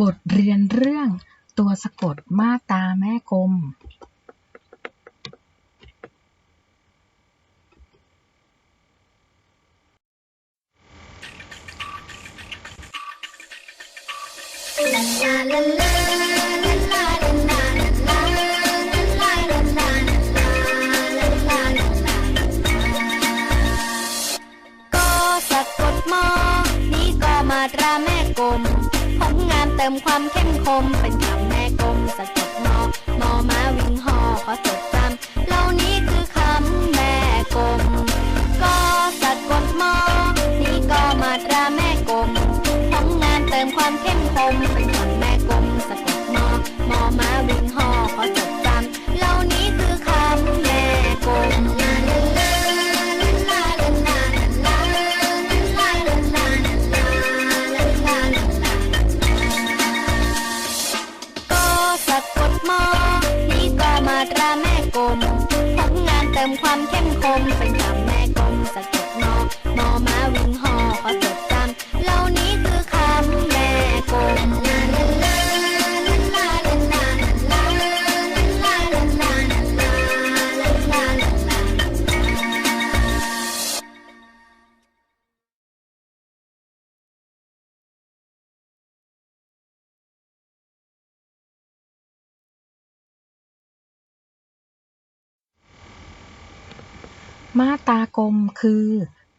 บทเรียนเรื่องตัวสะกดมาตาแม่กลมก็สะกดมอ มความเข้มคมเป็นคำแม่กลมสะกดมอมอมาวิ่งหอขอสด เติมความเข้มคมเป็นคำแม่กลมสะกดมอมอมาวิ่งหอ มาตรากลมคือ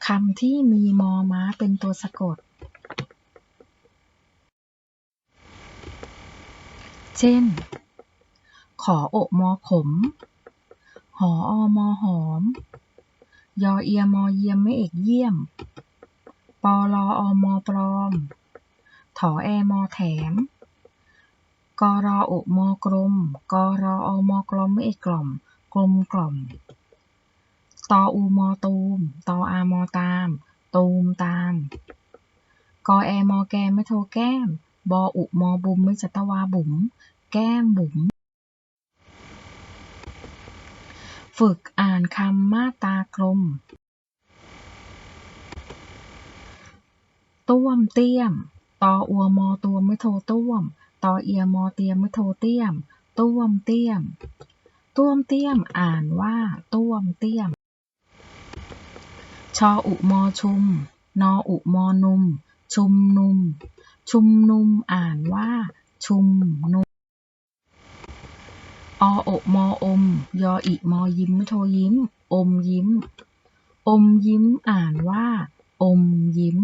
คำที่มีมอม้าเป็นตัวสะกด เช่น ขออกมอขม หออมอหอม ยอเอียมอเยียมไม่เอกเยี่ยม ปอลออมอปลอม ถอแอมอแถม กรออกมอกลม กรออมอกลมไม่เอกกล่อม กลมกล่อม ตออูมอตูม ตออามอตาม ตูมตาม กอแอมอแกมไม่โทแก้ม บออุมอบุมไม่จัตวาบุ๋ม แก้มบุ๋ม ฝึกอ่านคำมาตากลม ต้วมเตี้ยม ตออัวมอตัวไม่โทต้วม ตอเอียมอเตียมไม่โทเตี้ยม ต้วมเตี้ยมต้วมเตี้ยม อ่านว่าต้วมเตี้ยม ชออุมอชุม นออุมอนุม ชุมนุม ชุมนุมอ่านว่า ชุมนุมออมออม ยออิมอยิ้มโทยิ้ม อมยิ้ม อมยิ้มอ่านว่า อมยิ้ม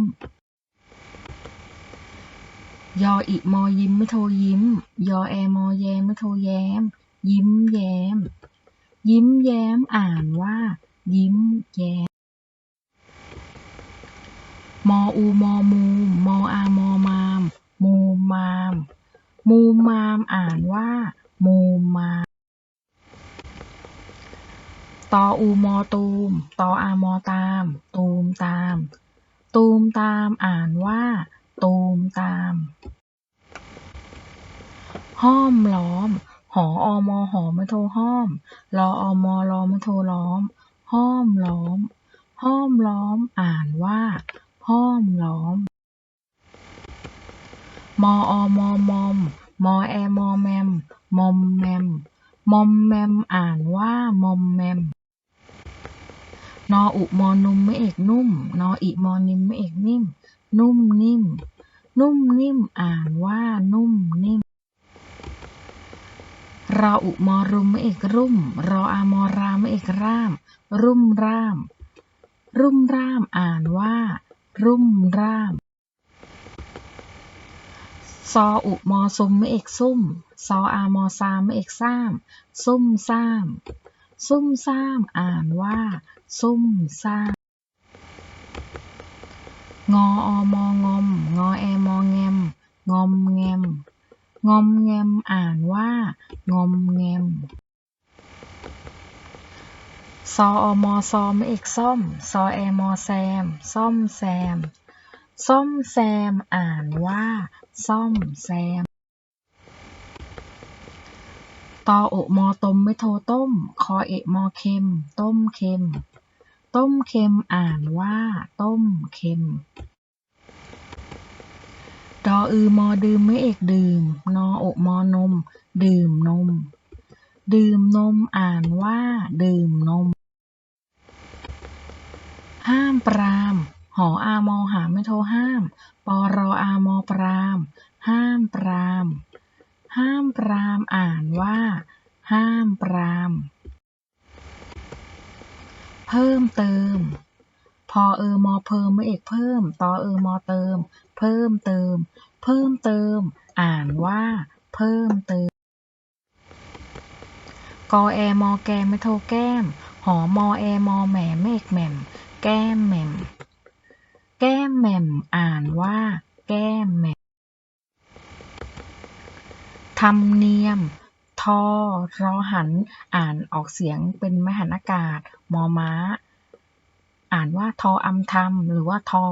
ยออิมอยิ้มไม่โทยิ้ม ยอแอมอแยมไม่โทแยม ยิ้มแย้ม ยิ้มแย้มอ่านว่ายิ้มแย้ม มออูมอมูมมออามอมามมูมาม มูมามอ่านว่า มูมามตออูมอตูม ตออามอตาม ตูมตาม ตูมตามอ่านว่า ตูมตาม ห้อมล้อม หออมอหอม่โทรห้อม รออมอรอม่โทรล้อม ห้อมล้อม ห้อมล้อมอ่านว่า ห้อมล้อม มออมอมอม มอแอมอแมม มอมแมม มอมแมม อ่านว่ามอมแมม นออุมอนุมไม่เอกนุ่ม นออิมอนิมไม่เอกนิ่ม นุ่มนิ่ม นุ่มนิ่ม อ่านว่านุ่มนิ่มรออุมอรุมไม่เอกรุ่ม รออามอรามไม่เอกร่าม รุ่มร่าม รุ่มร่ามอ่านว่า รุ่มร่าม ซออุมอซุมไม่เอกซุ่ม ซออามอซามไม่เอกซ้าม ซุ่มซ่าม ซุ่มซ่ามอ่านว่า ซุ่มซ่ามงออมองอมงอแอมอแงม งอมแงม งอมแงมอ่านว่า งอมแงม ซออมอซอมเอกซ่อม ซอแอมอแซม ซ่อมแซม ซ่อมแซม อ่านว่า ซ่อมแซม ตอโอะมอตมไม่โทต้ม คอเอะมอเค็ม ต้มเค็ม ต้มเค็ม อ่านว่า ต้มเค็ม ดออือมอดื่มไม่เอกดื่ม นออกมอนม ดื่มนมดื่มนมอ่านว่า ดื่มนม ห้ามปรามหออามอหาไม่โทรห้ามปอรออามอปราม ห้ามปราม ห้ามปรามอ่านว่า ห้ามปราม เพิ่มเติม พอเออมอเพิ่มไม่เอกเพิ่ม ตอเออมอเติม เพิ่มเติม เพิ่มเติม อ่านว่า เพิ่มเติม กอแอมอแกไม่โทรแก้ม หอมอแอมอแหมไม่เอกแหม่ม แก้มแหม่ม แก้มแหม่มอ่านว่า แก้มแหม่มธรรมเนียมทอรอหัน อ่านออกเสียงเป็นมหันอากาศ มอม้า อ่านว่าทออำธรรม หรือว่าทอ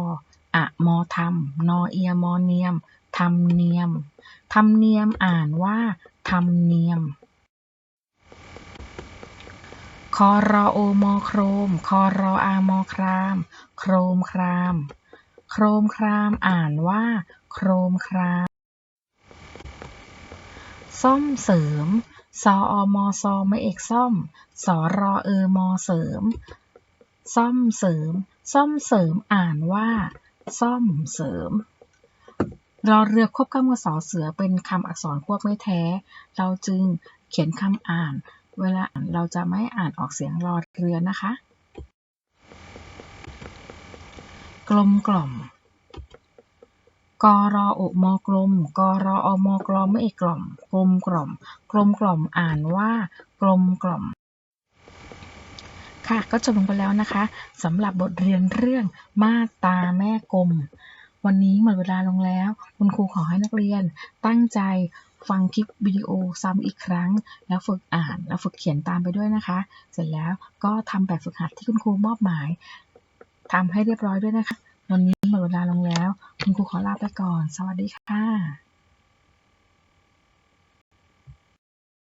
อะมอธรรม นอเอียมอเนียมธรรมเนียมธรรมเนียมอ่านว่าธรรมเนียม คอรอโอมอโครม คอรออามอคราม โครมคราม โครมคราม อ่านว่า โครมคราม ซ่อมเสริม ซออมอซอไม่เอกซ่อม สอรอเออมอเสริม ซ่อมเสริม ซ่อมเสริม อ่านว่า ซ่อมเสริมรอเรือควบกล้ำกับสอเสือเป็นคำอักษรควบไม่แท้ เราจึงเขียนคำอ่าน เวลาอ่านเราจะไม่อ่านออกเสียงรอเรือนะคะ กลมกล่อม กรออกมกลม กรออมกลมไม่เอกกล่อม กลมกล่อม กลมกล่อมอ่านว่า กลมกล่อม ค่ะ ก็จบลงไปแล้วนะคะสำหรับบทเรียนเรื่องมาตาแม่กลม วันนี้หมดเวลาลงแล้ว คุณครูขอให้นักเรียนตั้งใจ ฟังคลิปวิดีโอซ้ำอีกครั้ง แล้วฝึกอ่านแล้วฝึกเขียนตามไปด้วยนะคะ เสร็จแล้วก็ทำแบบฝึกหัดที่คุณครูมอบหมายทำให้เรียบร้อยด้วยนะคะ วันนี้หมดเวลาลงแล้ว คุณครูขอลาไปก่อน สวัสดีค่ะ